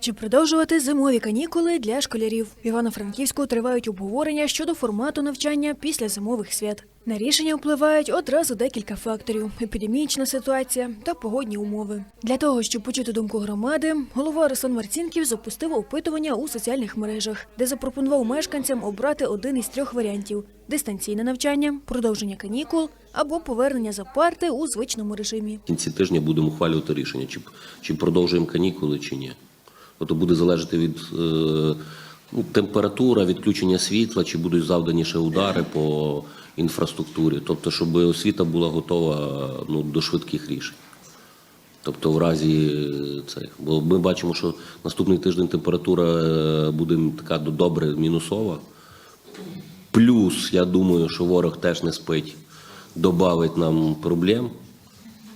Чи продовжувати зимові канікули для школярів? В Івано-Франківську тривають обговорення щодо формату навчання після зимових свят. На рішення впливають одразу декілька факторів: епідемічна ситуація та погодні умови. Для того, щоб почути думку громади, голова Руслан Марцінків запустив опитування у соціальних мережах, де запропонував мешканцям обрати один із трьох варіантів: дистанційне навчання, продовження канікул або повернення за парти у звичному режимі. В кінці тижня будемо ухвалювати рішення, чи, чи продовжуємо канікули, чи ні. Тобто буде залежати від е, ну, температура, відключення світла, чи будуть завдані ще удари по інфраструктурі. Тобто, щоб освіта була готова ну, до швидких рішень. Тобто, в разі е, цих. Бо ми бачимо, що наступний тиждень температура е, буде така добре мінусова. Плюс, я думаю, що ворог теж не спить, добавить нам проблем.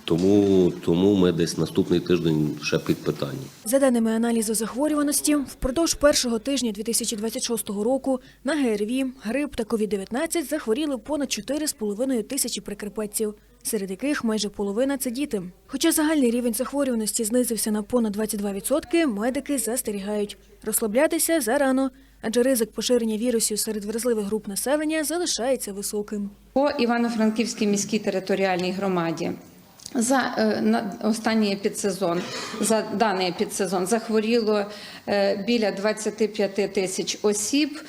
Тому, тому ми десь наступний тиждень ще під питанням. За даними аналізу захворюваності, впродовж першого тижня 2026 року на ГРВІ, грип та COVID-19 захворіли понад 4,5 тисячі прикарпатців, серед яких майже половина це діти. Хоча загальний рівень захворюваності знизився на понад 22%, медики застерігають розслаблятися зарано, адже ризик поширення вірусів серед вразливих груп населення залишається високим. По Івано-Франківській міській територіальній громаді за е, на останній підсезон за даний підсезон захворіло е, біля 25 тисяч осіб.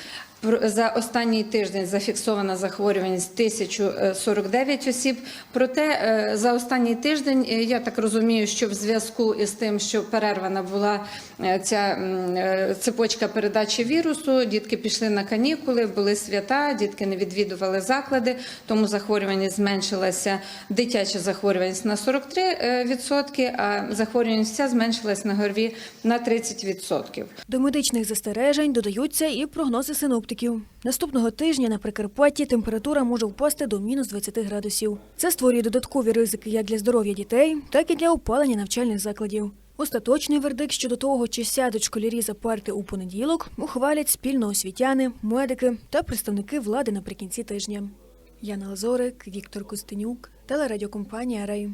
За останній тиждень зафіксована захворюваність 1049 осіб. Проте е, за останній тиждень е, я так розумію, що в зв'язку із тим, що перервана була е, ця е, цепочка передачі вірусу, дітки пішли на канікули, були свята, дітки не відвідували заклади, тому захворюваність зменшилася. Дитяча захворюваність на 43%, а захворюваність вся зменшилась на ГОРВІ на 30%. До медичних застережень додаються і прогнози синоптиків. Наступного тижня на Прикарпатті температура може впасти до мінус 20 градусів. Це створює додаткові ризики як для здоров'я дітей, так і для опалення навчальних закладів. Остаточний вердикт щодо того, чи сядуть школярі за парти у понеділок, ухвалять спільно освітяни, медики та представники влади наприкінці тижня. Яна Лазорик, Віктор Костенюк, телерадіокомпанія Рей.